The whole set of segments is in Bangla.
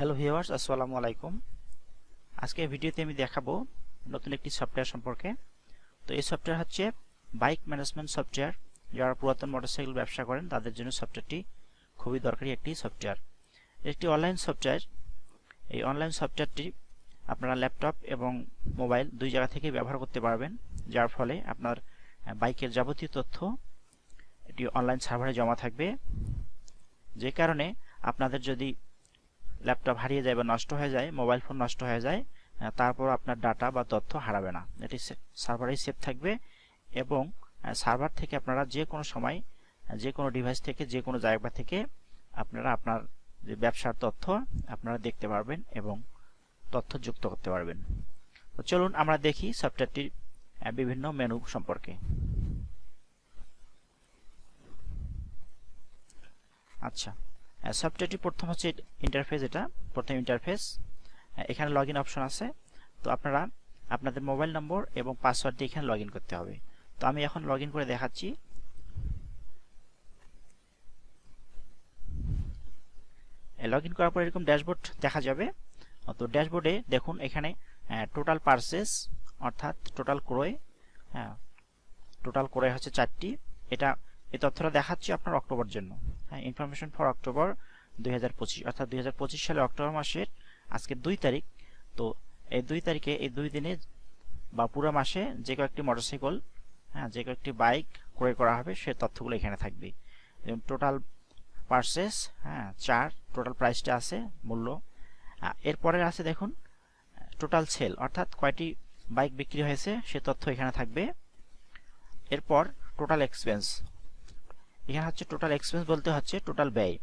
হ্যালো ভিউয়ার্স আসসালামু আলাইকুম আজকে ভিডিওতে আমি দেখাবো নতুন একটি সফটওয়্যার সম্পর্কে। তো এই সফটওয়্যার হচ্ছে বাইক ম্যানেজমেন্ট সফটওয়্যার যারা পুরাতন মোটরসাইকেল ব্যবসা করেন, তাদের জন্য সফটওয়্যারটি খুবই দরকারি একটি সফটওয়্যার একটি অনলাইন সফটওয়্যার এই অনলাইন সফটওয়্যারটি আপনারা ল্যাপটপ এবং মোবাইল দুই জায়গা থেকে ব্যবহার করতে পারবেন। যার ফলে আপনার বাইকের যাবতীয় তথ্য এটি অনলাইন সার্ভারে জমা থাকবে। যে কারণে আপনাদের যদি ল্যাপটপ হারিয়ে যায় বা নষ্ট হয়ে যায় মোবাইল ফোন নষ্ট হয়ে যায় তারপর আপনার ডাটা বা তথ্য হারাবে না। এটি সার্ভারেই সেভ থাকবে এবং সার্ভার থেকে আপনারা যে কোনো সময় যে কোনো ডিভাইস থেকে, যে কোনো জায়গা থেকে আপনারা আপনার যে ব্যবসার তথ্য আপনারা দেখতে পারবেন এবং তথ্য যুক্ত করতে পারবেন। তো চলুন আমরা দেখি সফটওয়্যারটির বিভিন্ন মেনু সম্পর্কে। আচ্ছা। সফটওয়্যারটি প্রথম হচ্ছে ইন্টারফেস এটা, প্রথম ইন্টারফেস এখানে লগ অপশন আছে। তো আপনারা আপনাদের মোবাইল নম্বর এবং পাসওয়ার্ড দিয়ে এখানে লগ করতে হবে। তো আমি এখন লগ করে দেখাচ্ছি। লগ ইন করার পর এরকম ড্যাশবোর্ড দেখা যাবে। তো ড্যাশবোর্ডে দেখুন এখানে টোটাল পারচেস অর্থাৎ টোটাল ক্রয়। হ্যাঁ টোটাল ক্রয় হচ্ছে চারটি। এটা এই তথ্যটা দেখাচ্ছি আপনার অক্টোবর জন্য। হ্যাঁ ইনফরমেশন ফর অক্টোবর দুই হাজার পঁচিশ, অর্থাৎ দুই হাজার পঁচিশ সালে অক্টোবর মাসের আজকে দুই তারিখ। তো এই দুই তারিখে, এই দুই দিনে বা পুরো মাসে যে কয়েকটি মোটরসাইকেল হ্যাঁ যে কয়েকটি বাইক ক্রয় করা হবে, সে তথ্যগুলো এখানে থাকবে। টোটাল পার্সেস হ্যাঁ চার টোটাল প্রাইসটা আছে, মূল্য। এরপরে আছে দেখুন টোটাল সেল অর্থাৎ কয়টি বাইক বিক্রি হয়েছে, সে তথ্য এখানে থাকবে। এরপর টোটাল এক্সপেন্স এখানে হচ্ছে টোটাল এক্সপেন্স বলতে হচ্ছে টোটাল ব্যয়।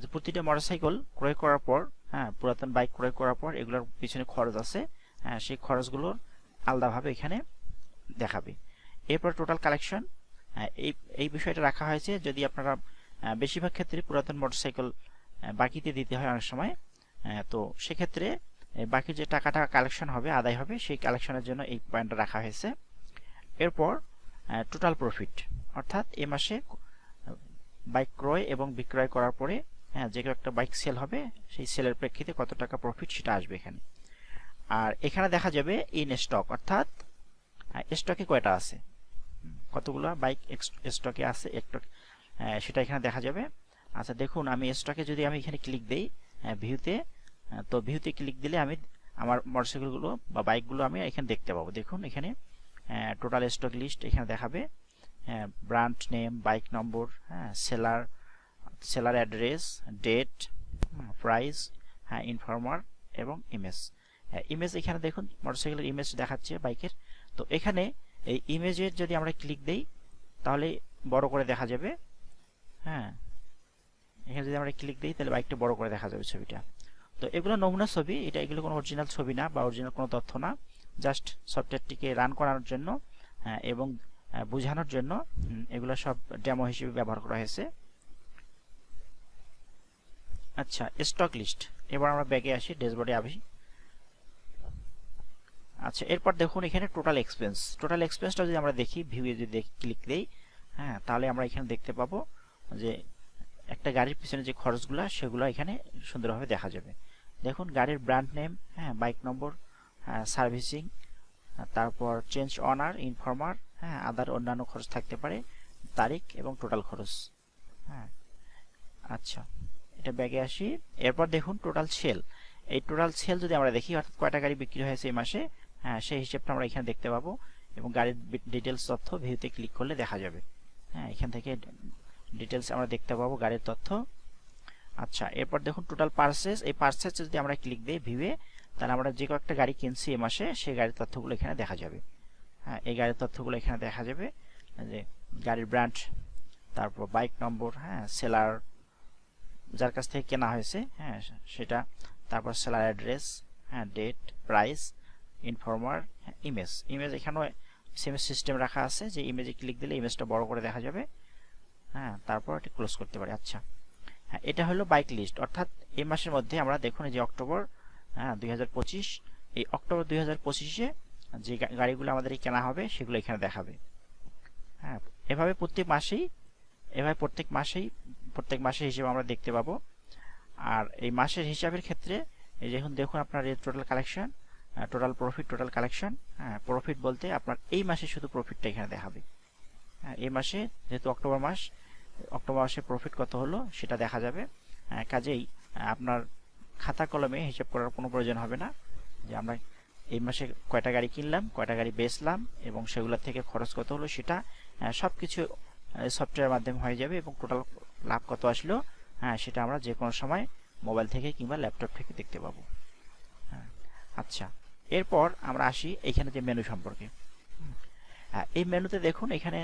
যে প্রতিটা মোটরসাইকেল ক্রয় করার পর হ্যাঁ পুরাতন বাইক ক্রয় করার পর এগুলোর পিছনে খরচ আছে হ্যাঁ সেই খরচগুলো আলাদাভাবে এখানে দেখাবে। এরপর টোটাল কালেকশন এই এই বিষয়টা রাখা হয়েছে যদি আপনারা বেশিরভাগ ক্ষেত্রে পুরাতন মোটরসাইকেল বাকিতে দিতে হয় অনেক সময় আহ, তো সেক্ষেত্রে বাকি যে টাকাটা কালেকশন হবে আদায় হবে সেই কালেকশনের জন্য এই পয়েন্টটা রাখা হয়েছে। এরপর টোটাল প্রফিট অর্থাৎ এ মাসে বাইক ক্রয় এবং বিক্রয় করার পরে হ্যাঁ যে একটা বাইক সেল হবে, সেই সেলের প্রেক্ষিতে কত টাকা প্রফিট সেটা আসবে এখানে। আর এখানে দেখা যাবে ইন স্টক অর্থাৎ স্টকে কয়টা আছে? কতগুলো বাইক স্টকে আছে সেটা এখানে দেখা যাবে। আচ্ছা দেখুন, আমি স্টকে যদি আমি এখানে ক্লিক দেই ভিউতে তো ভিউতে ক্লিক দিলে আমি আমার মোটরসাইকেলগুলো বা বাইকগুলো আমি এখানে দেখতে পাবো। দেখুন, এখানে টোটাল স্টক লিস্ট এখানে দেখাবে। ব্রান্ড নেম বাইক নম্বর হ্যাঁ seller seller address date price হ্যাঁ ইনফর্মার এবং ইমেজ ইমেজ এখানে দেখুন মোটরসাইকেলের ইমেজ দেখাচ্ছে বাইকের। তো এখানে এই ইমেজের যদি আমরা ক্লিক দেই, তাহলে বড় করে দেখা যাবে। হ্যাঁ এখানে যদি আমরা ক্লিক দিই, তাহলে বাইকটা বড় করে দেখা যাবে ছবিটা। তো এগুলো নমুনা ছবি, এটা এগুলো কোনো অরিজিনাল ছবি না বা অরিজিনাল কোনো তথ্য না। জাস্ট সফটওয়্যারটিকে রান করানোর জন্য হ্যাঁ, এবং বোঝানোর জন্য এগুলো সব ডেমো হিসেবে ব্যবহার করা হয়েছে। আচ্ছা স্টক লিস্ট এবার আমরা ব্যাগে আসি ড্যাশবোর্ডে আসি আচ্ছা এরপর দেখুন এখানে টোটাল এক্সপেন্স টোটাল এক্সপেন্সটা যদি আমরা দেখি ভিউয়ে যদি ক্লিক দেই হ্যাঁ তাহলে আমরা এখানে দেখতে পাবো যে একটা গাড়ির পিছনে যে খরচগুলো সেগুলো এখানে সুন্দরভাবে দেখা যাবে। দেখুন গাড়ির ব্র্যান্ড নেম হ্যাঁ বাইক নম্বর সার্ভিসিং তারপর চেঞ্জ অনার ইনফর্মার হ্যাঁ আদার অন্যান্য খরচ থাকতে পারে, তারিখ এবং টোটাল খরচ হ্যাঁ আচ্ছা এটা ব্যাগে আসি, এরপর দেখুন টোটাল সেল এই টোটাল সেল যদি আমরা দেখি, অর্থাৎ কয়টা গাড়ি বিক্রি হয়েছে এই মাসে হ্যাঁ সেই হিসেবটা আমরা এখানে দেখতে পাবো, এবং গাড়ির ডিটেলস তথ্য ভিউতে ক্লিক করলে দেখা যাবে হ্যাঁ এখান থেকে ডিটেলস আমরা দেখতে পাবো গাড়ির তথ্য আচ্ছা এরপর দেখুন টোটাল পার্সেস এই পার্সেস যদি আমরা ক্লিক দিই ভিউয়ে তাহলে আমরা যে কয়েকটা গাড়ি কিনছি এ মাসে, সেই গাড়ির তথ্যগুলো এখানে দেখা যাবে। হ্যাঁ এই গাড়ির তথ্যগুলো এখানে দেখা যাবে। যে গাড়ির ব্র্যান্ড, তারপর বাইক নম্বর হ্যাঁ সেলার, যার কাছ থেকে কেনা হয়েছে হ্যাঁ সেটা, তারপর সেলার অ্যাড্রেস হ্যাঁ date, price, informer image. Image এখানেও সেম সিস্টেম রাখা আছে যে ইমেজে ক্লিক দিলে ইমেজটা বড় করে দেখা যাবে। হ্যাঁ তারপর এটি ক্লোজ করতে পারি। আচ্ছা। হ্যাঁ এটা হলো বাইক লিস্ট অর্থাৎ এই মাসের মধ্যে আমরা দেখুন যে অক্টোবর হ্যাঁ দুই হাজার পঁচিশ এই অক্টোবর দুই যে গাড়িগুলো আমাদের কেনা হবে সেগুলো এখানে দেখাবে। হ্যাঁ এভাবে প্রত্যেক মাসেই এভাবে প্রত্যেক মাসেই প্রত্যেক মাসে হিসেবে আমরা দেখতে পাবো। আর এই মাসের হিসাবের ক্ষেত্রে এই দেখুন দেখুন আপনার এই total collection total profit total collection হ্যাঁ প্রফিট বলতে আপনার এই মাসে শুধু প্রফিটটা এখানে দেখাবে। হ্যাঁ এই মাসে যেহেতু অক্টোবর মাস অক্টোবর মাসে প্রফিট কত হলো সেটা দেখা যাবে। আহ, কাজেই আপনার খাতা কলমে হিসাব করার কোনো প্রয়োজন হবে না। যে আমরা এই মাসে কয়টা গাড়ি কিনলাম, কয়টা গাড়ি বেচলাম, এবং সেগুলোর থেকে খরচ কত হলো সেটা সব কিছু সফটওয়্যার মাধ্যমে হয়ে যাবে এবং টোটাল লাভ কত আসলো হ্যাঁ সেটা আমরা যে কোনো সময় মোবাইল থেকে কিংবা ল্যাপটপ থেকে দেখতে পাবো। হ্যাঁ আচ্ছা। এরপর আমরা আসি এখানে যে মেনু সম্পর্কে। এই মেনুতে দেখুন, এখানে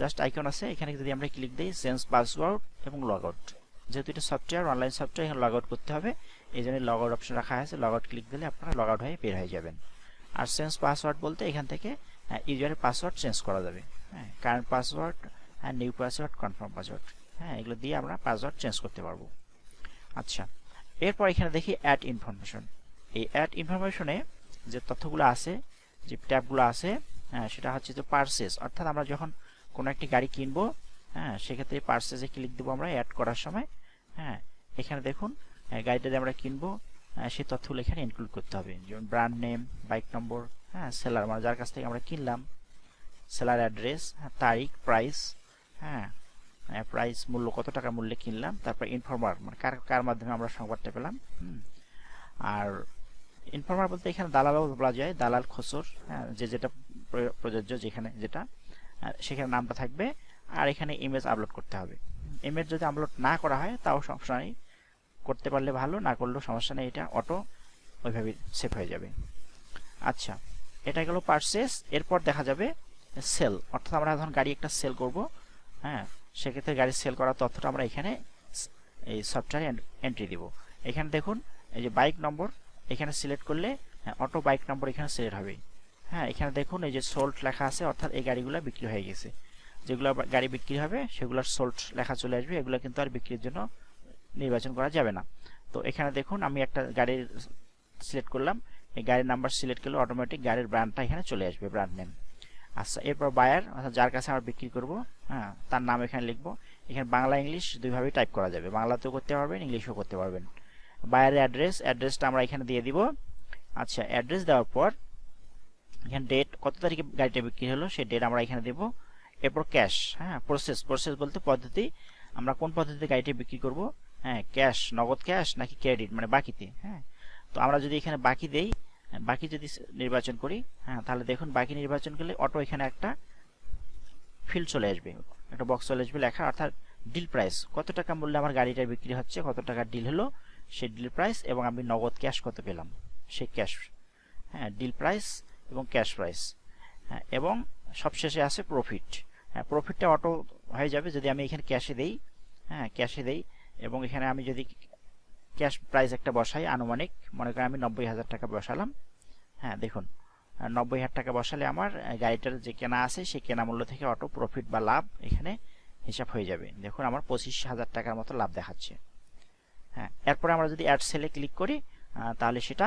জাস্ট আইকন আছে। এখানে যদি আমরা ক্লিক দিই চেঞ্জ পাসওয়ার্ড এবং লগ আউট যেহেতু এটা সফটওয়্যার অনলাইন সফটওয়্যার এখানে লগ আউট করতে হবে। এই জন্য লগ আউট অপশন রাখা আছে লগ আউট ক্লিক দিলে আপনারা লগ আউট হয়ে বের হয়ে যাবেন। আর চেঞ্জ পাসওয়ার্ড বলতে এখান থেকে ইউজারের পাসওয়ার্ড চেঞ্জ করা যাবে। হ্যাঁ কারেন্ট পাসওয়ার্ড হ্যাঁ নিউ পাসওয়ার্ড কনফার্ম পাসওয়ার্ড হ্যাঁ এগুলো দিয়ে আমরা পাসওয়ার্ড চেঞ্জ করতে পারব। আচ্ছা এরপর এখানে দেখি অ্যাড ইনফরমেশন এই অ্যাড ইনফরমেশনে যে তথ্যগুলো আছে, যে ট্যাবগুলো আছে হ্যাঁ সেটা হচ্ছে যে পার্সেস অর্থাৎ আমরা যখন কোনো একটি গাড়ি কিনবো হ্যাঁ সেক্ষেত্রে পার্সেসে ক্লিক দেবো আমরা অ্যাড করার সময় হ্যাঁ এখানে দেখুন গাড়িটা আমরা কিনবো সে তথ্যগুলো এখানে ইনক্লুড করতে হবে যেমন ব্র্যান্ড নেম বাইক নম্বর হ্যাঁ সেলার মানে যার কাছ থেকে আমরা কিনলাম সেলার অ্যাড্রেস তারিখ প্রাইস হ্যাঁ প্রাইস মূল্য কত টাকা মূল্যে কিনলাম, তারপর ইনফরমার মানে কার কার মাধ্যমে আমরা সংবাদটা পেলাম। আর ইনফরমার বলতে এখানে দালালও বলা যায়, দালাল খসর হ্যাঁ যে যেটা প্রয়- প্রযোজ্য যেখানে, যেটা সেখানে নামটা থাকবে আর এখানে ইমেজ আপলোড করতে হবে। ইমেজ যদি আপলোড না করা হয়, তাও সমস্যা নেই। করতে পারলে ভালো, না করলেও সমস্যা নেই। এটা অটো ওইভাবে সেভ হয়ে যাবে। আচ্ছা এটা গেল পারচেস এরপর দেখা যাবে সেল অর্থাৎ আমরা যখন গাড়ি একটা সেল করব হ্যাঁ সেক্ষেত্রে গাড়ি সেল করার তথ্যটা আমরা এখানে এই সফটওয়্যারে এন্ট্রি দিব। এখানে দেখুন, এই যে বাইক নম্বর এখানে সিলেক্ট করলে অটো বাইক নম্বর এখানে সিলেক্ট হবে। হ্যাঁ এখানে দেখুন, এই যে সোল্ট লেখা আছে, অর্থাৎ এই গাড়িগুলো বিক্রি হয়ে গেছে। যেগুলো গাড়ি বিক্রি হবে, সেগুলোর সোল্ট লেখা চলে আসবে। এগুলো কিন্তু আর বিক্রির জন্য নির্বাচন করা যাবে না। তো এখানে দেখুন, আমি একটা গাড়ির সিলেক্ট করলাম। এই গাড়ির নাম্বার সিলেক্ট করলে অটোমেটিক গাড়ির ব্র্যান্ডটা এখানে চলে আসবে ব্র্যান্ড নেম আচ্ছা এরপর বায়ার অর্থাৎ যার কাছে আমরা বিক্রি করব হ্যাঁ তার নাম এখানে লিখব। এখানে বাংলা ইংলিশ দুইভাবেই টাইপ করা যাবে। বাংলাতেও করতে পারবেন ইংলিশও করতে পারবেন। বায়ারের অ্যাড্রেস অ্যাড্রেসটা আমরা এখানে দিয়ে দিব। আচ্ছা অ্যাড্রেস দেওয়ার পর, এখানে ডেট কত তারিখে গাড়িটা বিক্রি হলো, সেই ডেট আমরা এখানে দেব। এরপর ক্যাশ হ্যাঁ? প্রসেস প্রসেস বলতে পদ্ধতি। আমরা কোন পদ্ধতিতে গাড়িটা বিক্রি করব? হ্যাঁ ক্যাশ নগদ ক্যাশ নাকি ক্রেডিট মানে বাকিতে হ্যাঁ? তো আমরা যদি এখানে বাকি দেই বাকি যদি নির্বাচন করি হ্যাঁ তাহলে দেখুন বাকি নির্বাচন করলে অটো এখানে একটা ফিল্ড চলে আসবে। একটা বক্স চলে আসবে লেখা, অর্থাৎ ডিল প্রাইস কত টাকা মূল্যে আমার গাড়িটা বিক্রি হচ্ছে, কত টাকা ডিল হলো, সেই ডিল প্রাইস এবং আমি নগদ ক্যাশ কত পেলাম? সেই ক্যাশ হ্যাঁ ডিল প্রাইস এবং ক্যাশ প্রাইস হ্যাঁ এবং সবশেষে আছে প্রফিট হ্যাঁ প্রফিটটা অটো হয়ে যাবে যদি আমি এখানে ক্যাশে দেই হ্যাঁ ক্যাশে দেই এবং এখানে আমি যদি ক্যাশ প্রাইস একটা বসাই আনুমানিক, মনে করেন আমি নব্বই হাজার টাকা বসালাম হ্যাঁ দেখুন নব্বই হাজার টাকা বসালে আমার গাড়িটার যে কেনা আছে সেই কেনা মূল্য থেকে অটো প্রফিট বা লাভ এখানে হিসাব হয়ে যাবে। দেখুন, আমার পঁচিশ হাজার টাকার মতো লাভ দেখাচ্ছে। হ্যাঁ এরপরে আমরা যদি অ্যাড সেলে ক্লিক করি তাহলে সেটা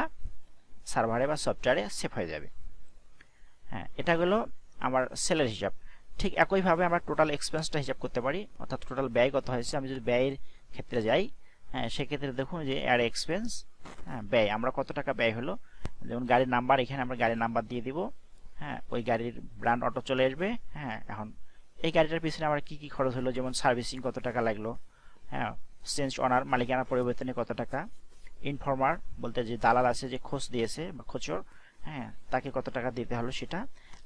সার্ভারে বা সফটওয়্যারে সেভ হয়ে যাবে। হ্যাঁ এটা হলো আমার সেলের হিসাব। ঠিক একইভাবে আমরা টোটাল এক্সপেন্সটা হিসাব করতে পারি, অর্থাৎ টোটাল ব্যয় কত হয়েছে, আমি যদি ব্যয়ের ক্ষেত্রে যাই হ্যাঁ সেক্ষেত্রে দেখুন যে অ্যাড এক্সপেন্স হ্যাঁ ব্যয়, আমরা কত টাকা ব্যয় হলো? যেমন গাড়ির নাম্বার এখানে আমরা গাড়ির নাম্বার দিয়ে দিব হ্যাঁ ওই গাড়ির ব্র্যান্ড অটো চলে আসবে হ্যাঁ এখন এই গাড়িটার পিছনে আমার কি কি খরচ হলো? যেমন সার্ভিসিং কত টাকা লাগল হ্যাঁ চেঞ্জ অনার মালিকানা পরিবর্তনে কত টাকা ইনফর্মার বলতে যে দালাল আছে যে খোঁজ দিয়েছে বা খোঁচর হ্যাঁ তাকে কত টাকা দিতে হলো সেটা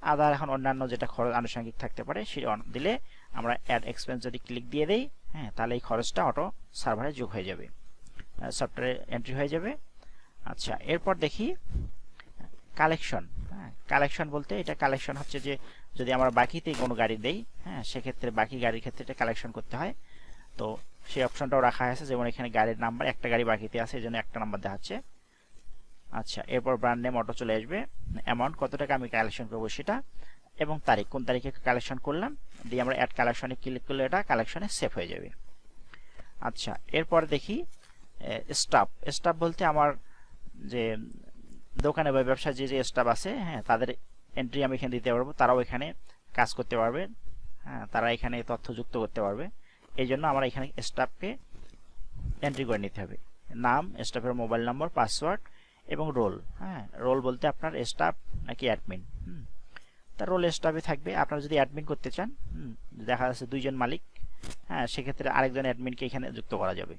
আদার এখন অন্যান্য যেটা খরচ আনুষঙ্গিক থাকতে পারে, সেটা অন- দিলে আমরা অ্যাড এক্সপেন্স যদি ক্লিক দিয়ে দেই হ্যাঁ তাহলে এই খরচটা অটো সার্ভারে যোগ হয়ে যাবে। সফটওয়্যারে এন্ট্রি হয়ে যাবে। আচ্ছা এরপর দেখি কালেকশন হ্যাঁ কালেকশন বলতে এটা কালেকশন হচ্ছে যে যদি আমরা বাকিতে কোনো গাড়ি দেই হ্যাঁ সেক্ষেত্রে বাকি গাড়ির ক্ষেত্রে এটা কালেকশন করতে হয়। তো সেই অপশনটাও রাখা আছে, যেমন এখানে গাড়ির নাম্বার একটা গাড়ি বাকিতে আছে এই জন্য একটা নাম্বার দেখাচ্ছে। আচ্ছা এরপর ব্র্যান্ড নেম অটো চলে আসবে। অ্যামাউন্ট কত টাকা আমি কালেকশন করব সেটা এবং তারিখ, কোন তারিখে কালেকশন করলাম, দিয়ে আমরা অ্যাড কালেকশনে ক্লিক করলে এটা কালেকশনে সেভ হয়ে যাবে। আচ্ছা এরপর দেখি স্টাফ স্টাফ বলতে আমার যে দোকানে বা ব্যবসায় যে যে স্টাফ আছে হ্যাঁ তাদের এন্ট্রি আমি এখানে দিতে পারব, তারাও এখানে কাজ করতে পারবে হ্যাঁ তারা এখানে তথ্য যুক্ত করতে পারবে। এই জন্য আমরা এখানে স্টাফকে এন্ট্রি করে নিতে হবে। নাম স্টাফের মোবাইল নম্বর পাসওয়ার্ড এবং রোল হ্যাঁ? রোল বলতে আপনার স্টাফ নাকি অ্যাডমিন হুম? তার রোল স্টাফে থাকবে। আপনারা যদি অ্যাডমিন করতে চান দেখা যাচ্ছে দুইজন মালিক হ্যাঁ সেক্ষেত্রে আরেকজন অ্যাডমিনকে এখানে যুক্ত করা যাবে।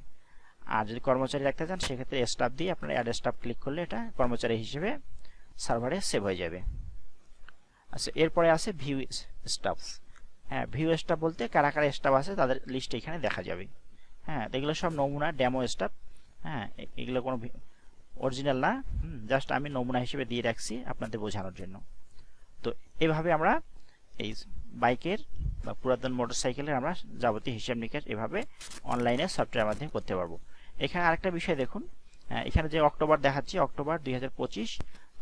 আর যদি কর্মচারী রাখতে চান, সেক্ষেত্রে স্টাফ দিয়ে আপনার অ্যাড স্টাফ ক্লিক করলে এটা কর্মচারী হিসেবে সার্ভারে সেভ হয়ে যাবে। আচ্ছা এরপরে আছে ভিউ স্টাফ হ্যাঁ ভিউ স্টাফ বলতে কারা কারা স্টাফ আছে তাদের লিস্ট এখানে দেখা যাবে। হ্যাঁ এগুলো সব নমুনা ডেমো স্টাফ হ্যাঁ এগুলো কোনো অরিজিনাল না। জাস্ট আমি নমুনা হিসেবে দিয়ে রাখছি আপনাদের বোঝানোর জন্য। তো এভাবে আমরা এই বাইকের বা পুরাতন মোটরসাইকেলের আমরা যাবতীয় হিসাব নিকাশ এভাবে অনলাইনে সফটওয়্যার মাধ্যমে করতে পারব। এখানে আরেকটা বিষয় দেখুন। এখানে যে অক্টোবর দেখাচ্ছি অক্টোবর দুই হাজার পঁচিশ।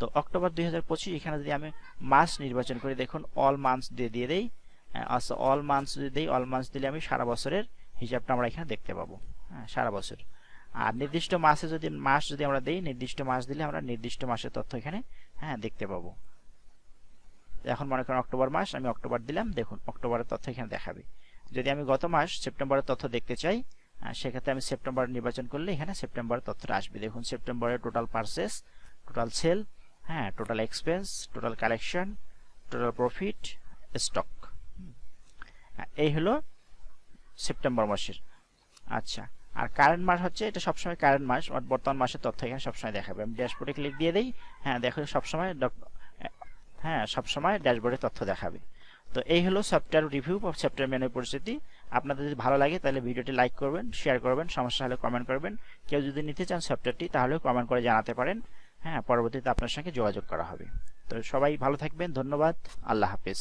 তো অক্টোবর দুই হাজার পঁচিশ এখানে যদি আমি মাস নির্বাচন করি দেখুন অল মান্থস দিয়ে দিয়ে দেই। আচ্ছা অল মান্থস যদি দিই অল মান্থস দিলে আমি সারা বছরের হিসাবটা আমরা এখানে দেখতে পাবো। হ্যাঁ সারা বছর। আর নির্দিষ্ট মাসে যদি, মাস যদি আমরা দিই, নির্দিষ্ট মাস দিলে আমরা নির্দিষ্ট মাসের তথ্য এখানে হ্যাঁ দেখতে পাবো। এখন মনে করেন অক্টোবর মাস, আমি অক্টোবর দিলাম, দেখুন, অক্টোবরের তথ্য এখানে দেখাবে। যদি আমি গত মাস সেপ্টেম্বরের তথ্য দেখতে চাই সেক্ষেত্রে আমি সেপ্টেম্বর নির্বাচন করলে এখানে সেপ্টেম্বরের তথ্যটা আসবে। দেখুন, সেপ্টেম্বরের টোটাল পারচেস টোটাল সেল হ্যাঁ total expense total collection total profit stock এই হলো সেপ্টেম্বর মাসের। আচ্ছা আর কারেন্ট মাস হচ্ছে, এটা সবসময় কারেন্ট মাস বর্তমান মাসের তথ্য এখানে সবসময় দেখাবে। আমি ড্যাশবোর্ডে ক্লিক দিয়ে দিই হ্যাঁ দেখো সবসময় হ্যাঁ সবসময় ড্যাশবোর্ডে তথ্য দেখাবে। তো এই হলো সফটওয়্যার রিভিউ বা সফটওয়্যার মেনুর পরিস্থিতি। আপনাদের যদি ভালো লাগে, তাহলে ভিডিওটি লাইক করবেন শেয়ার করবেন, সমস্যা হলে কমেন্ট করবেন। কেউ যদি নিতে চান সফটওয়্যারটি তাহলেও কমেন্ট করে জানাতে পারেন। হ্যাঁ পরবর্তীতে আপনার সঙ্গে যোগাযোগ করা হবে। তো সবাই ভালো থাকবেন, ধন্যবাদ, আল্লাহ হাফেজ।